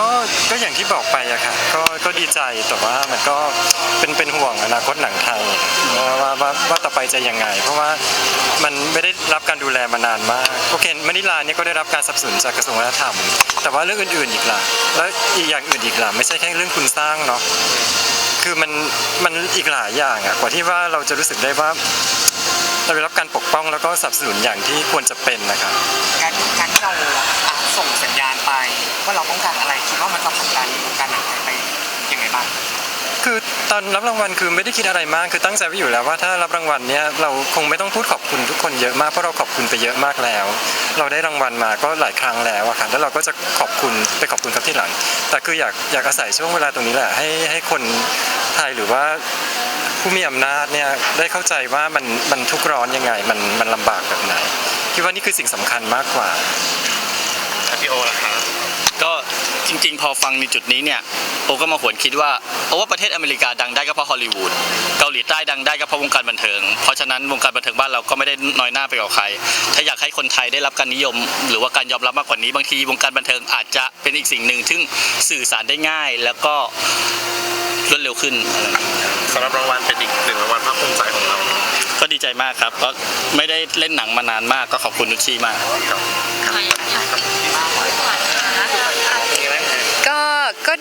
ก็ก็อย่างที่บอกไปอะค่ะก็ก็ดีใจแต่ว่ามันก็เป็นเป็นห่วงอนาคตหนังไทยว่าว่าว่าว่าต่อไปจะยังไง เพราะว่ามันไม่ได้รับการดูแลมานานมากโอเคมนิลาเนี่ยก็ได้รับการสนับสนุนจากกระทรวงวัฒนธรรม แต่ว่าเรื่องอื่นๆอีกล่ะแล้วอีกอย่างอื่นอีกล่ะไม่ใช่แค่เรื่องคุณสร้างเนาะคือมันมันอีกหลายอย่างอะกว่าที่ว่าเราจะรู้สึกได้ว่าเราได้รับการปกป้องแล้วก็สนับสนุนอย่างที่ควรจะเป็นนะครับ การการที่เราอะส่งสัญญาณไป ว่าเราต้องการอะไรคิดว่ามันจะผลักดันวงการหนังไทยไปยังไงบ้างคือตอนรับรางวัลคือไม่ได้คิดอะไรมากคือตั้งใจไว้อยู่แล้วว่าถ้ารับรางวัลเนี้ยเราคงไม่ต้องพูดขอบคุณทุกคนเยอะมากเพราะเราขอบคุณไปเยอะมากแล้ว เราได้รางวัลมาก็หลายครั้งแล้วอะค่ะแล้วเราก็จะขอบคุณไปขอบคุณครับที่หลัง แต่คืออยากอยากอาศัยช่วงเวลาตรงนี้แหละให้ให้คนไทยหรือว่าผู้มีอำนาจเนี่ยได้เข้าใจว่ามันมันทุกข์ร้อนยังไง มันมันลำบากแบบไหนคิดว่านี่คือสิ่งสำคัญมากกว่าพี่โอล่ะครับก็จ ริง ๆ พอฟังในจุดนี้เนี่ยโอก็มาหวนคิดว่าโอว่าประเทศอเมริกาดังได้ก็เพราะฮอลลีวูดเกาหลีใต้ดังได้ก็เพราะวงการบันเทิง เพราะฉะนั้นวงการบันเทิงบ้านเราก็ไม่ได้น้อยหน้าไปกว่าใคร ถ้าอยากให้คนไทยได้รับการนิยม หรือว่าการยอมรับมากกว่านี้บางทีวงการบันเทิงอาจจะเป็นอีกสิ่งหนึ่งซึ่งสื่อสารได้ง่าย แล้วก็รวดเร็วขึ้นสำหรับรางวัลเป็นอีกหนึ่งรางวัลภาคภูมิใจของเราก็ดีใจมากครับก็ไม่ได้เล่นหนังมานานมากก็ขอบคุณนุชชีมากก็ก็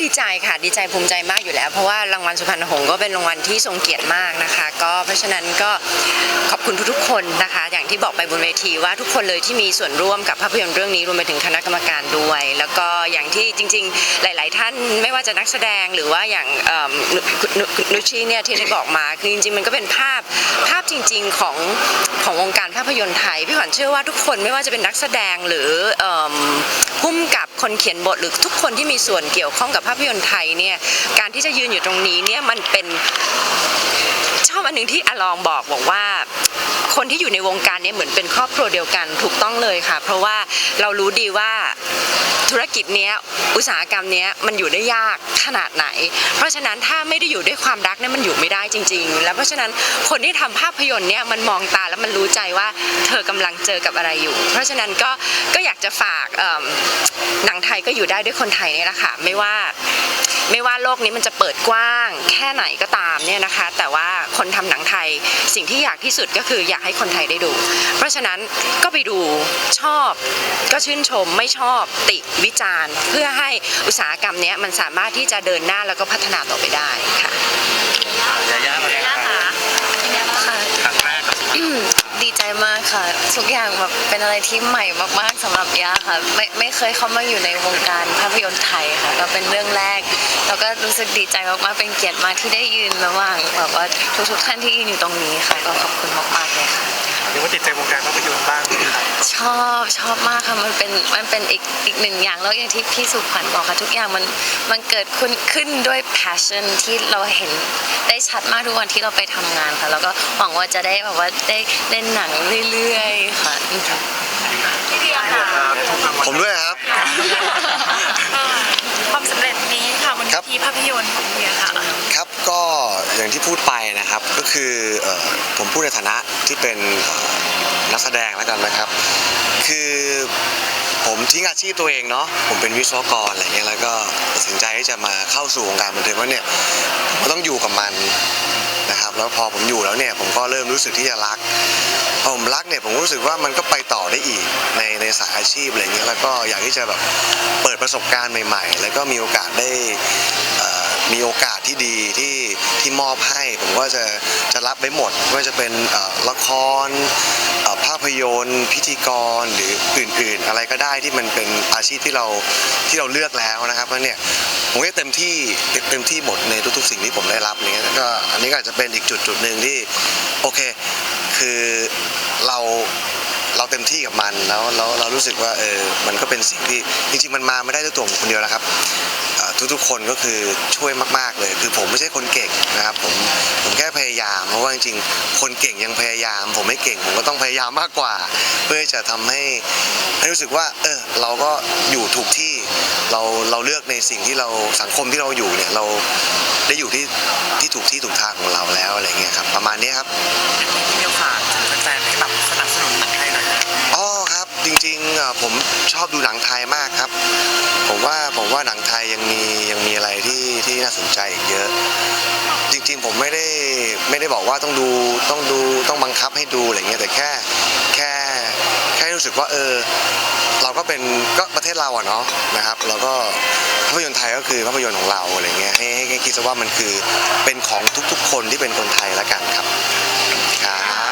ดีใจค่ะดีใจภูมิใจมากอยู่แล้ว เพราะว่ารางวัลสุพรรณหงส์ก็เป็นรางวัลที่ทรงเกียรติมากนะคะ ก็เพราะฉะนั้นก็ขอบคุณทุกๆคนนะคะ อย่างที่บอกไปบนเวทีว่าทุกคนเลยที่มีส่วนร่วมกับภาพยนตร์เรื่องนี้รวมไปถึงคณะกรรมการด้วย แล้วก็อย่างที่จริง ๆ หลาย ๆ ท่านไม่ว่าจะนักแสดงหรือว่าอย่างนุชีเนี่ยที่ได้บอกมาคือจริงๆมันก็เป็นภาพภาพจริง ๆ ของของวงการภาพยนตร์ไทยพี่ขวัญเชื่อว่าทุกคนไม่ว่าจะเป็นนักแสดงหรืออืมพุ่มกับคนเขียนบทหรือทุกคนที่มีส่วนเกี่ยวข้องกับภาพยนตร์ไทยเนี่ยการที่จะยืนอยู่ตรงนี้เนี่ยมันเป็นชอบอันหนึ่งที่อลองบอกบอกว่าคนที่อยู่ในวงการเนี้เหมือนเป็นครอบครัวเดียวกันถูกต้องเลยค่ะ เพราะว่าเรารู้ดีว่า ธุรกิจเนี้ยอุตสาหกรรมเนี้ยมันอยู่ได้ยากขนาดไหน เพราะฉะนั้นถ้าไม่ได้อยู่ด้วยความรักเนี่ยมันอยู่ไม่ได้จริง ๆ แล้วเพราะฉะนั้นคนที่ทำภาพยนตร์เนี่ยมันมองตาแล้วมันรู้ใจว่าเธอกำลังเจอกับอะไรอยู่ เพราะฉะนั้นก็ก็อยากจะฝากหนังไทยก็อยู่ได้ด้วยคนไทยเนี่ยแหละค่ะไม่ว่าไม่ว่าโลกนี้มันจะเปิดกว้าง แค่ไหนก็ตามเนี่ยนะคะ แต่ว่าคนทำหนังไทยสิ่งที่อยากที่สุดก็คืออยากให้คนไทยได้ดู เพราะฉะนั้นก็ไปดูชอบ ก็ชื่นชมไม่ชอบติวิจารณ์ เพื่อให้อุตสาหกรรมเนี้ยมันสามารถที่จะเดินหน้าแล้วก็พัฒนาต่อไปได้ค่ะยาย่าเลยครับค่ะครั้งแรกกับอืมดีใจมากค่ะ ทุกอย่างแบบเป็นอะไรที่ใหม่มากๆสำหรับย่าค่ะไม่ไม่เคยเข้ามาอยู่ในวงการภาพยนตร์ไทยค่ะ ก็เป็นเรื่องแรก แล้วก็รู้สึกดีใจมากๆเป็นเกียรติมากที่ได้ยืนระหว่างแบบว่าทุกๆท่านที่ยืนอยู่ตรงนี้ค่ะ ก็ขอบคุณมากๆเลยค่ะ หรือว่าติดใจวงการภาพยนตร์บ้างไหมครับชอบชอบมากค่ะมันเป็นมันเป็นอีกอีกหนึ่งอย่างแล้วอย่างที่พี่สุขวัญบอกค่ะทุกอย่างมันมันเกิดขึ้นขึ้นด้วย passion ที่เราเห็นได้ชัดมากทุกวันที่เราไปทำงานค่ะ แล้วก็หวังว่าจะได้แบบว่าได้เล่นหนังเรื่อยๆค่ะ พี่เดียค่ะผมด้วยครับความสำเร็จนี้ค่ะบนครับ ทีภาพยนตร์ของเดียค่ะครับก็อย่างที่พูดไปนะครับก็คือเอ่อผมพูดในฐานะที่เป็นเอ่อนักแสดงแล้วกันนะครับ คือผมทิ้งอาชีพตัวเองเนาะผมเป็นวิศวกรอะไรเงี้ยแล้วก็ตัดสินใจที่จะมาเข้าสู่วงการบันเทิงว่าเนี่ยผมต้องอยู่กับมันนะครับ แล้วพอผมอยู่แล้วเนี่ยผมก็เริ่มรู้สึกที่จะรัก พอผมรักเนี่ยผมรู้สึกว่ามันก็ไปต่อได้อีกในในสายอาชีพอะไรเงี้ยแล้วก็อยากที่จะแบบเปิดประสบการณ์ใหม่ ๆ แล้วก็มีโอกาสได้มีโอกาสที่ดีที่ที่มอบให้ ผมก็จะจะรับไปหมดไม่ว่าจะเป็นละครภาพยนตร์ พิธีกรหรืออื่น ๆ อะไรก็ได้ที่มันเป็นอาชีพที่เราที่เราเลือกแล้วนะครับแล้วเนี่ยผมก็เต็มที่เต็มที่หมดในทุกๆ สิ่งที่ผมได้รับเนี้ยก็อันนี้ก็อาจจะเป็นอีกจุดจุดหนึ่งที่โอเค คือเราเราเต็มที่กับมันแล้วเราเรารู้สึกว่าเออมันก็เป็นสิ่งที่จริงๆมันมาไม่ได้ด้วยตัวผมคนเดียวนะครับ ทุกๆ คนก็คือช่วยมากๆเลย คือผมไม่ใช่คนเก่งนะครับผมผมแค่พยายามเพราะว่าจริงๆคนเก่งยังพยายาม ผมไม่เก่งผมก็ต้องพยายามมากกว่า เพื่อจะทำให้ให้รู้สึกว่าเออเราก็อยู่ถูกที่เราเราเลือกในสิ่งที่เราสังคมที่เราอยู่เนี่ยเราได้อยู่ที่ที่ถูกที่ถูกทางของเราแล้วอะไรเงี้ยครับประมาณนี้ครับพี่เดียวฝากถึงแฟนๆให้แบบสนับสนุนหนังไทยหน่อยนะอ๋อครับจริงๆอะผมช อบดูหนังไทยมากครับ ผมว่าผมว่าหนังไทยยังมียังมีอะไรที่ที่น่าสนใจอีกเยอะ จริงๆผมไม่ได้ไม่ได้บอกว่าต้องดูต้องดูต้องบังคับให้ดูอะไรเงี้ยแต่แค่แค่แค่รู้สึกว่าเออเราก็เป็นก็ประเทศเราอะเนาะนะครับเราก็ภาพยนตร์ไทยก็คือภาพยนตร์ของเราอะไรเงี้ยให้ให้คิดซะว่ามันคือเป็นของทุกๆ คนที่เป็นคนไทยละกันครับ